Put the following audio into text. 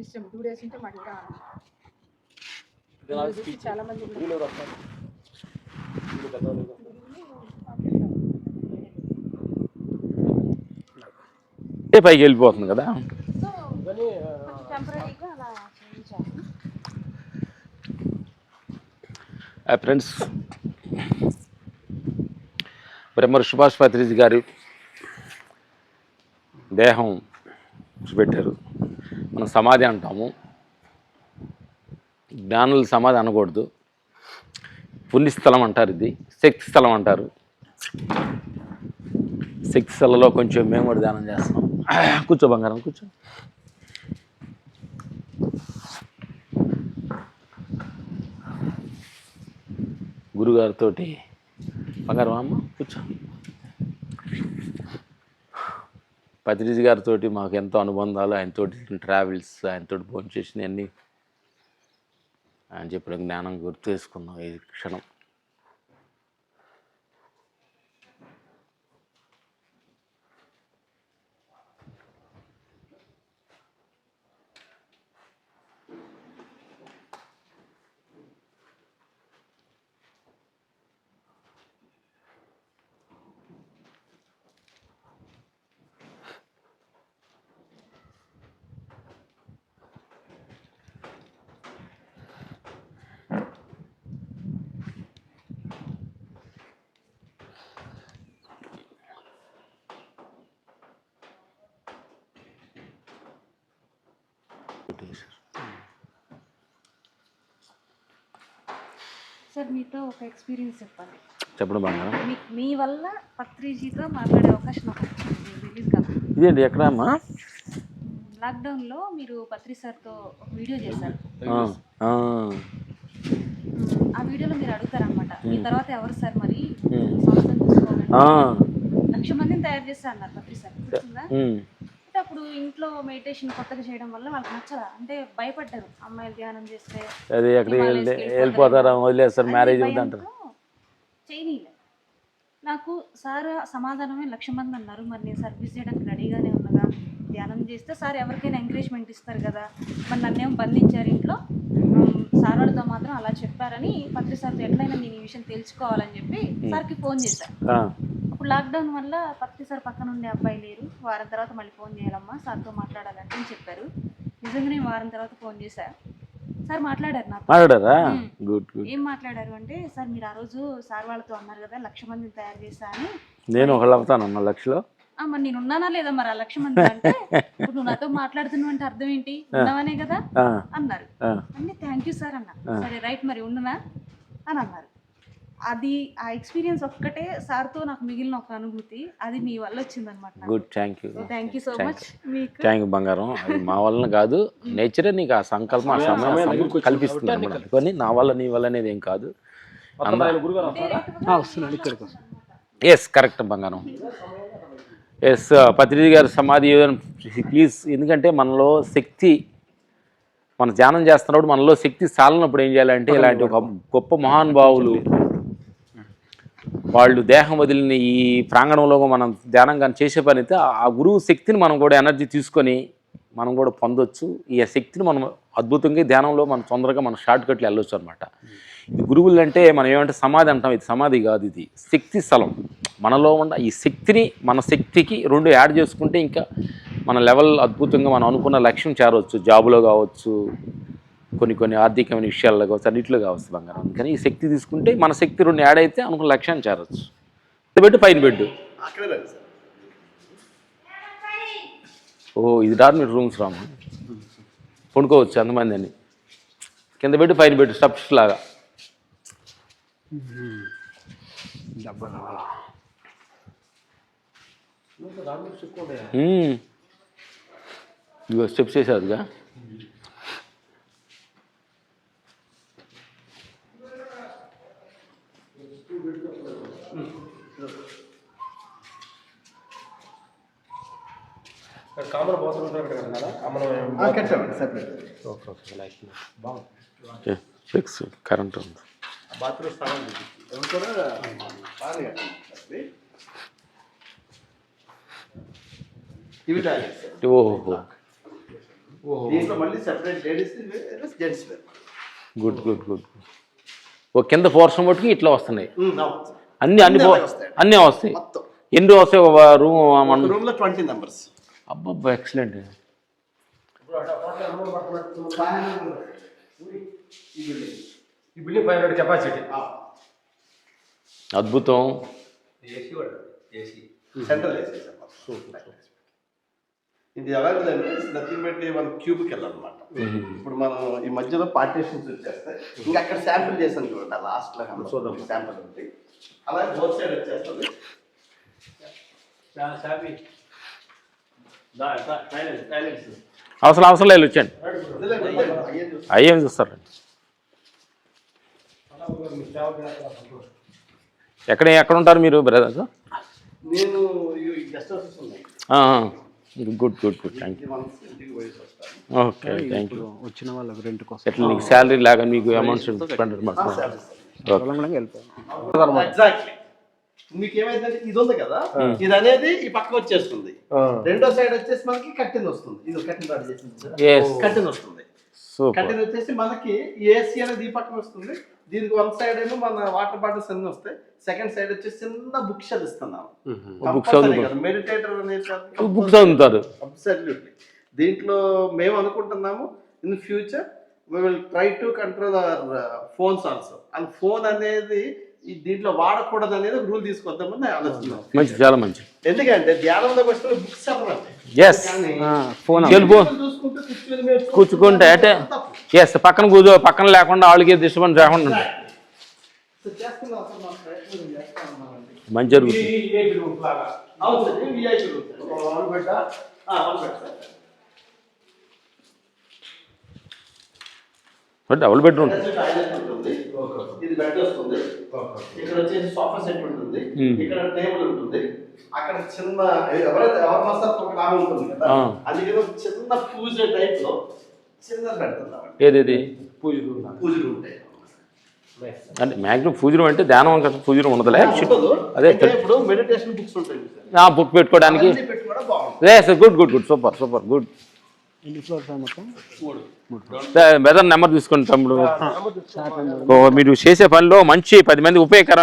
ఇష్టం two days ఉంటే మాకు ఇంకా చాలా మంది పైకి వెళ్ళిపోతుంది కదా? ఫ్రెండ్స్ బ్రహ్మర్ సుభాష్ పత్రిజీ గారి దేహం పెట్టారు మనం సమాధి అంటాము. జ్ఞానుల సమాధి అనకూడదు. పుణ్యస్థలం అంటారు ఇది. శక్తి స్థలం అంటారు. శక్తి స్థలంలో కొంచెం మేము కూడా ధ్యానం చేస్తాం కూర్చో బంగారం కూర్చో. గురుగారితో బంగారం అమ్మ కూర్చో. పత్రిజీ గారితో మాకు ఎంతో అనుబంధాలు ఆయనతోటి ట్రావెల్స్ ఆయనతో భోజనం చేసినవన్నీ ఆయన చెప్పిన జ్ఞానం గుర్తు చేసుకున్నాం ఈ క్షణం. సార్ మీతో ఒక ఎక్స్పీరియన్స్ చెప్పాలి. చెప్పండి బంగారం. మీ మీ వల్ల పత్రిజీతో మాట్లాడే అవకాశం నాకు వచ్చింది. రిలీజ్ కాదు ఇదేంటి ఎక్కడ అమ్మా? లాక్డౌన్లో మీరు పత్రి సార్తో ఒక వీడియో చేశారు. ఆ, ఆ, ఆ వీడియోలో మీరు అడుగుతారనమాట మీ తర్వాత ఎవరు సార్ మరి? ఉమ్, సంస్థను చూసుకోవాలని. ఆ, లక్ష మందిని తయారు చేస్తా అన్నారు పత్రి సార్. గుర్తుందా? ఉమ్, అంటే అప్పుడు ఇంట్లో మెడిటేషన్ కొత్తగా చేయడం వల్ల వాళ్ళకి నచ్చదా? అంటే భయపడ్డారు. అమ్మాయిలు ధ్యానం చేస్తే అది ఎక్కడికి వెళ్ళి వెళ్ళిపోతారా వదిలేస్తారు మ్యారేజ్ అంటారు చేయనీలే నాకు సార్ సమాధానమే లక్ష మంది అన్నారు. మరి నేను సర్వీస్ చేయడానికి రెడీగానే ఉన్నదా? ధ్యానం చేస్తే సార్ ఎవరికైనా ఎంకరేజ్మెంట్ ఇస్తారు కదా? మరి నన్నేం బంధించారు ఇంట్లో? సార్ వాళ్ళతో మాత్రం అలా చెప్పారని పత్రి సార్తో ఎట్లయినా నేను ఈ విషయం తెలుసుకోవాలని చెప్పి సార్కి ఫోన్ చేశాను ఆ, అప్పుడు లాక్డౌన్ వల్ల పత్రి సార్ పక్కన ఉండే అబ్బాయి లేరు. వారం తర్వాత మళ్ళీ ఫోన్ చేయాలమ్మా సార్తో మాట్లాడాలంటే అని చెప్పారు. నిజంగానే వారం తర్వాత ఫోన్ చేశా. సార్ మాట్లాడారు మాట్లాడారా. Good good. ఏం మాట్లాడారు అంటే సార్ మీరు ఆ రోజు సార్ వాళ్ళతో అన్నారు కదా లక్ష మందిని తయారు చేశా అని. నేను ఒకళ్ళు అవుతాను అన్న లక్షలో? "ఆ, మరి నేను ఉన్నానా లేదా మరి ఆ లక్ష మంది అంటే ఇప్పుడు నువ్వు నాతో మాట్లాడుతున్నావు అంటే అర్థం ఏంటి? ఉన్నావనే కదా? అన్నారు. అంటే థ్యాంక్ యూ సార్ అన్న. సరే రైట్ మరి ఉండనా? అని అన్నారు. అది ఆ ఎక్స్పీరియన్స్ ఒక్కటే సార్తో నాకు మిగిలిన ఒక అనుభూతి. అది మీ వల్ల వచ్చిందనమాట good thank you thank you so much మీకు థ్యాంక్ యూ బంగారం. అది మా వలన కాదు నేచరే నీకు ఆ సంకల్పం ఆ సమయం కల్పిస్తుంది అనమాట అందుకని నా వల్ల నీ వల్ల అనేది ఏం కాదు. ఎస్ కరెక్ట్ బంగారం. ఎస్ పత్రిజీ గారి సమాధి ప్లీజ్ ఎందుకంటే మనలో శక్తి మన ధ్యానం చేస్తున్నప్పుడు మనలో శక్తి సాలనప్పుడు ఏం చేయాలంటే ఇలాంటి ఒక గొప్ప మహానుభావులు వాళ్ళు దేహం వదిలిన ఈ ప్రాంగణంలో మనం ధ్యానం కానీ చేసే పని అయితే ఆ గురువు శక్తిని మనం కూడా ఎనర్జీ తీసుకొని మనం కూడా పొందొచ్చు. ఈ శక్తిని మనం అద్భుతంగా ధ్యానంలో మనం తొందరగా మనం షార్ట్ కట్లు వెళ్ళొచ్చు అనమాట ఇది గురువులు అంటే మనం ఏమంటే సమాధి అంటాం. ఇది సమాధి కాదు ఇది. శక్తి స్థలం. మనలో ఉన్న ఈ శక్తిని మన శక్తికి రెండు యాడ్ చేసుకుంటే ఇంకా మన లెవెల్ అద్భుతంగా మనం అనుకున్న లక్ష్యం చేరవచ్చు జాబులో కావచ్చు కొన్ని కొన్ని ఆర్థికమైన విషయాల్లో కావచ్చు అన్నింటిలో కావచ్చు బంగారం. అందుకని ఈ శక్తి తీసుకుంటే మన శక్తి రెండు యాడ్ అయితే అనుకున్న లక్ష్యాన్ని చేరవచ్చు పెట్టు పైన పెట్టు. ఓ ఇది డార్మిట్ రూమ్స్ రాము. పడుకోవచ్చు అంతమంది అని కింద పెట్టి పైన పెట్టు స్టప్స్ లాగా. ఇదిగో స్టెప్స్ వేసారుగా కామన్ బాత్రూమ్ ఉంటారు కదా కదా మనం కట్టామండి separate okay okay like a, fix current ఉంది. బాత్రూమ్ స్థానం అవి కూడా బాగా కట్టాలి. ఇవి టాయిలెట్స్. ఓహో. దీంట్లో మళ్ళీ separate ladies where gents where good good good ఓ కింద పోర్షన్ మట్టుకు ఇట్లా వస్తున్నాయి. అన్ని అన్ని అన్ని వస్తాయి. అన్నీ వస్తాయి. మొత్తం. ఎన్ని వస్తాయి రూమ్ మన రూమ్లో ట్వంటీ మెంబర్స్ అబ్బబ్బా ఎక్సలెంట్ ఈ బిల్డింగ్ ఫైవ్ హండ్రెడ్ కెపాసిటీ అద్భుతం. ఏసీ కూడా ఏసీ సెంట్రల్ ఏసీ ఇది అంటే నథింగ్ బట్ మన క్యూబ్కి వెళ్ళాలన్నమాట ఇప్పుడు మనం ఈ మధ్యలో పార్టీషన్స్ వచ్చేస్తాయి ఇంకా అక్కడ శాంపిల్ చేసాను చూడండి ఆ లాస్ట్లో చూద్దాం. శాంపిల్ ఉంది అలాగే బోత్ సైడ్ వచ్చేస్తుంది. అవసరం అవసరం లేదు వచ్చండి అయ్యే- అయ్యే చూస్తాం. అయ్యేం చూస్తారు ఎక్కడ ఎక్కడ ఉంటారు మీరు బ్రదర్ నేను ఈ గెస్ట్ హౌసెస్ ఉన్నాయి good good good thank you okay thank you వచ్చిన వాళ్ళకి రెంట్ కోసం ఎట్లా నీకు శాలరీ లాగా మీకు అమౌంట్ స్పెండ్ ఎగ్జాక్ట్లీ మీకు ఏమైందంటే ఇది ఉంది కదా? ఇది అనేది ఈ పక్క వచ్చేస్తుంది. రెండో సైడ్ వచ్చేసి మనకి కట్టిన్ వస్తుంది. ఇది కట్టిన్ చేసింది కట్టిన్ వస్తుంది. కట్టిన్ వచ్చేసి మనకి ఏసీ అనేది ఈ పక్కన వస్తుంది. దీనికి వన్ సైడ్ ఏమో మన వాటర్ బాటిల్స్ అన్ని వస్తాయి. సెకండ్ సైడ్ వచ్చేసి చిన్న బుక్ షెల్ ఇస్తున్నాం. బుక్స్ చదువుకో మెడిటేటర్ అనేది బుక్స్ చదువుతారు అబ్సల్యూట్లీ దీంట్లో మేము అనుకుంటున్నాము in future we will try to control our phones also and phone అనేది దీంట్లో వాడకూడదు అనేది రూల్ తీసుకొద్దామని ఆలోచన మంచి చాలా మంచి. ఎందుకంటే ధ్యానంలోకి వస్తే బుక్స్ ఎస్ ఫోన్ కూర్చుకుంటే అంటే ఎస్ పక్కన కూర్చో పక్కన లేకుండా వాళ్ళకి డిస్టర్బెన్స్ ఉన్నామండి. మంచి జరుగుతుంది ఏ బిల్డింగ్ లాగా అవును సార్ ఇది VIP room sir. One bed ఆ, అవును సార్. డబుల్ బెడ్రూమ్ ఇది బెడ్ వస్తుంది. ఇక్కడ వచ్చేసి సోఫా సెట్ ఉంటుంది. Hmm. ఇక్కడ టేబుల్ ఉంటుంది. అక్కడ చిన్న ఎవరైతే ఎవరి మసాలా ఒక ఆమె ఉంటుంది కదా. అందుకని ఒక చిన్న పూజ టైప్లో చిన్నది పెడుతున్నామండి. ఏదేది? పూజ పూజలు ఉంటాయి అంటే మ్యాక్సిమం పూజరం అంటే ధ్యానం కదా పూజరం ఉండదులే. ఉండదు. అదే. ఇప్పుడు మెడిటేషన్ బుక్స్ ఉంటాయి సార్ ఆ బుక్ పెట్టుకోవడానికి. Good good good super super good brother number తీసుకోండి తమ్ముడు ఓ, మీరు చేసే పనిలో మంచి పది మంది ఉపయోగకరం